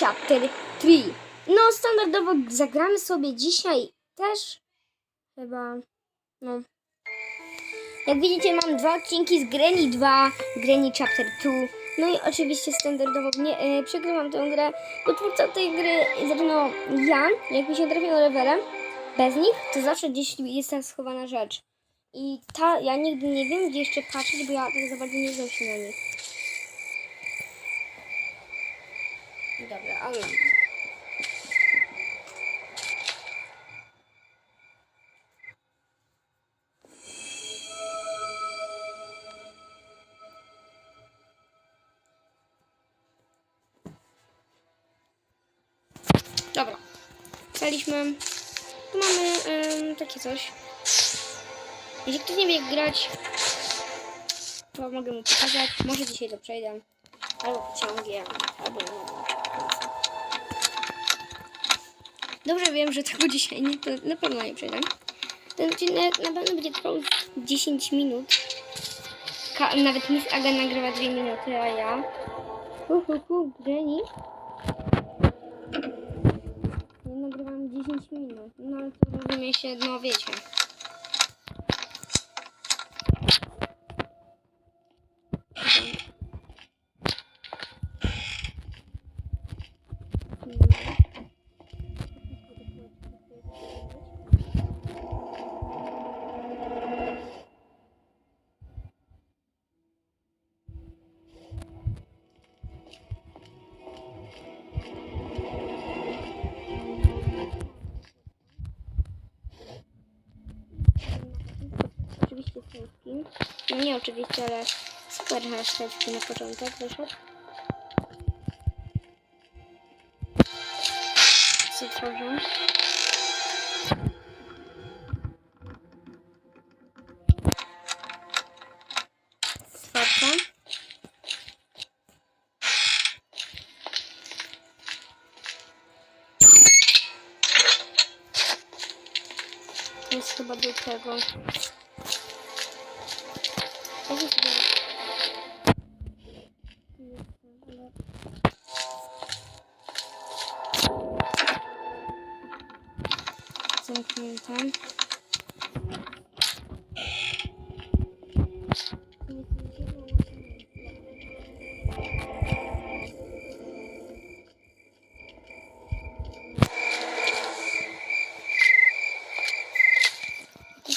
Chapter 3. No, standardowo zagramy sobie dzisiaj też. Chyba. No. Jak widzicie, mam dwa odcinki z Granny 2, Granny Chapter 2. No i oczywiście standardowo nie, e, przegrywam tę grę, bo tej gry zaczynał ja, jak mi się trafiło levelem, bez nich, to zawsze gdzieś jest ta schowana rzecz. I ta, ja nigdy nie wiem, gdzie jeszcze patrzeć, bo ja tak za bardzo nie znam się na nich. Dobra, ale... Dobra. Staliśmy. Tu mamy takie coś. Jeśli ktoś nie wie jak grać, to mogę mu pokazać. Może dzisiaj to przejdę. Albo pociągiem, albo nie. Dobrze wiem, że tego dzisiaj nie, to na pewno nie przejdę. Ten odcinek na pewno będzie trwał 10 minut. Ka nawet Miss Aga nagrywa 2 minuty, a ja... Hu, hu, hu, Granny. Ja nagrywam 10 minut. No ale to rozumie się, no wiecie. No nie oczywiście, ale super hashtagki na początek wyszedł. Co. To jest chyba do tego. Ja się sobie... Zamknięte.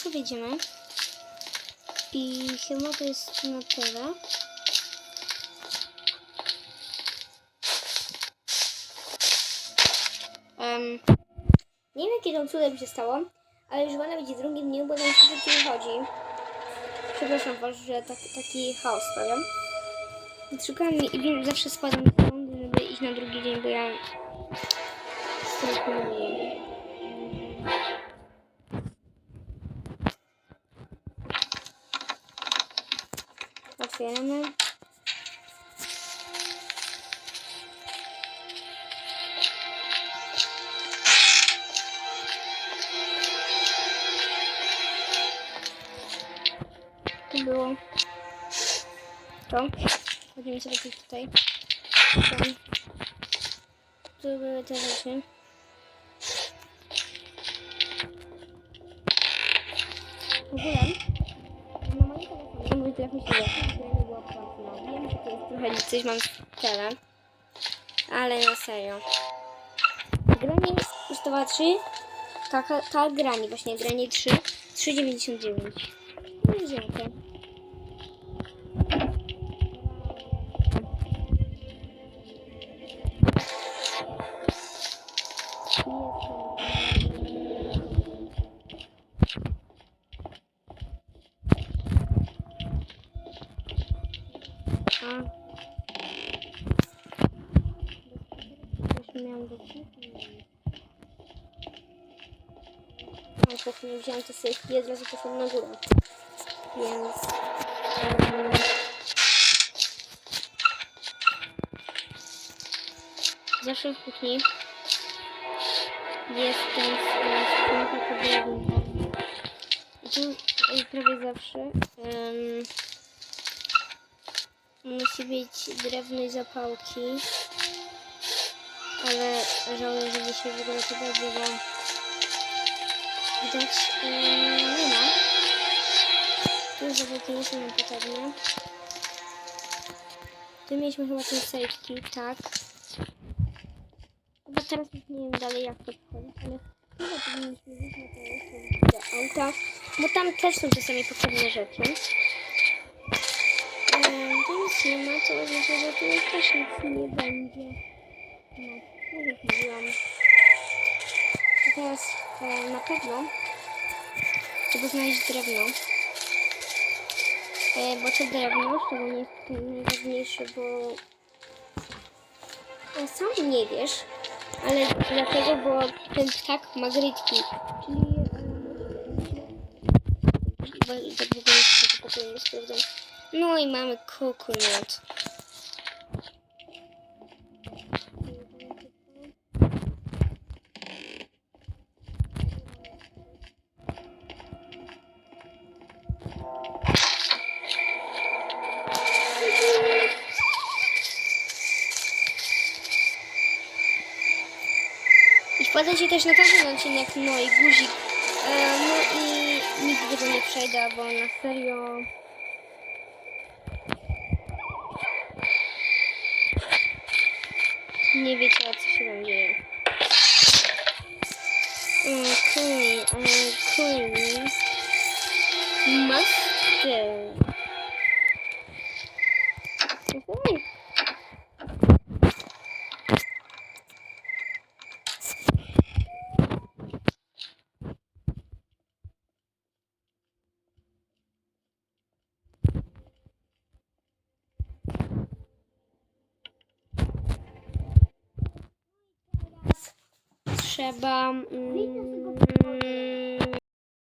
Tu wejdziemy. I chyba to jest na tyle. Um, nie wiem jakie tam cudem się stało, ale już wolno być w drugim dniu, bo tam się co chodzi. Przepraszam was, że tak, taki chaos sprawiam. Szukam i wiem, zawsze spadam stąd, żeby iść na drugi dzień, bo ja stąd nie wiem. Otwieramy. Tu było to. Chodzimy sobie tu tutaj. Tam. Tu były te rzeczy. W ogóle się zaczął, która nie była płatna. Wiem, że to jest trochę coś mam w tele, ale na serio. Granie kosztowała 3, taka, ta grani, właśnie granie 3, 3,99. No i dziękuję. A. Już miałam do No, po chwili wziąłem to sobie i od razu poszłam na górę. Więc... em, Zawsze w kuchni jest ten skrzynka podrobna. I tu e, prawie zawsze em, musi być drewnej zapałki. żałuję, że dzisiaj w ogóle robię, bo widać yy, nie ma. Tu zawody nie są nam potrzebne. Tu mieliśmy chyba ten safety, tak. Chyba teraz już nie wiem dalej jak to wchodzić, ale chyba powinniśmy wyjść na to auta, bo tam też są czasami potrzebne rzeczy. Nie ma, to oznacza, że tu też nic nie będzie. No, tak jak mówiłam. To teraz e, na pewno trzeba znaleźć drewno. E, bo to drewno, szczególnie jest tutaj najważniejsze, bo e, sam nie wiesz, ale dlatego, bo ten ptak ma grytki, czyli e, bo tak w ogóle się tego pokoju nie sprawdzam. No i mamy kokonat. I wpadajcie też na każdy odcinek, no i guzik. E, no i nigdy tego nie przejdę, bo na serio... Nie wiecie, o trzeba... Mm,